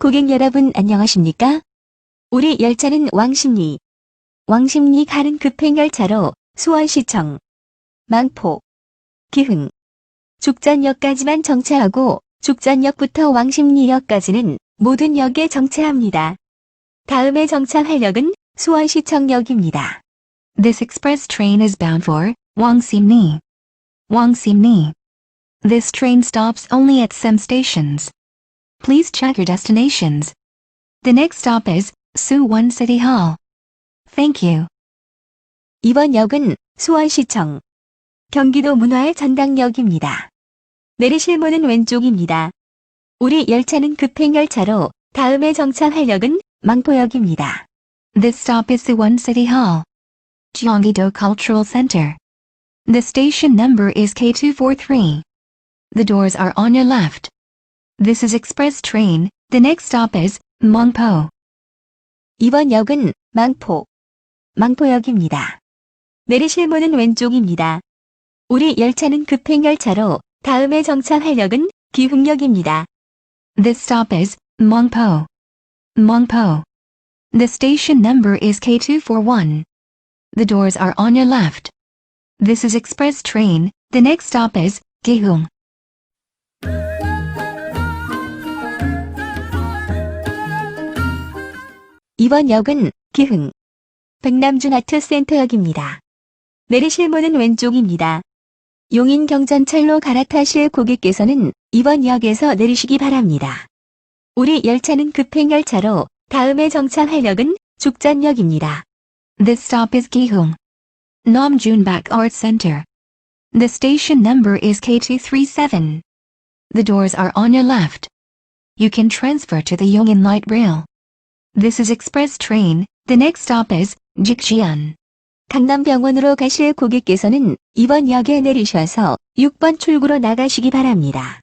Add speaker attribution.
Speaker 1: 고객 여러분 안녕하십니까? 우리 열차는 왕십리, 왕십리 가는 급행열차로 수원시청, 망포, 기흥, 죽전역까지만 정차하고 죽전역부터 왕십리역까지는 모든 역에 정차합니다. 다음에 정차할 역은 수원시청역입니다.
Speaker 2: This express train is bound for Wangsimni. Wangsimni. This train stops only at some stations. Please check your destinations. The next stop is Suwon City Hall. Thank you.
Speaker 1: 이번 역은 수원시청, 경기도 문화의 전당역입니다. 내리실 문은 왼쪽입니다. 우리 열차는 급행열차로 다음에 정차할 역은 망포역입니다.
Speaker 2: This stop is Suwon City Hall. Gyeonggi-do Cultural Center. The station number is K243. The doors are on your left. This is express train. The next stop is Mongpo.
Speaker 1: 이번 역은 망포, 망포역입니다. 내리실 문은 왼쪽입니다. 우리 열차는 급행열차로 다음에 정차할 역은 기흥역입니다.
Speaker 2: This stop is Mongpo. Mongpo. The station number is K241. The doors are on your left. This is express train. The next stop is Gihung.
Speaker 1: 이번 역은 기흥, 백남준 아트센터역입니다. 내리실 문은 왼쪽입니다. 용인 경전철로 갈아타실 고객께서는 이번 역에서 내리시기 바랍니다. 우리 열차는 급행열차로 다음에 정차할 역은 죽전역입니다.
Speaker 2: This stop is Gihung. Namjoonbak Art Center. The station number is K237. The doors are on your left. You can transfer to the Yongin Light Rail. This is express train. The next stop is Jixian.
Speaker 1: 강남병원으로 가실 고객께서는 이번 역에 내리셔서 6번 출구로 나가시기 바랍니다.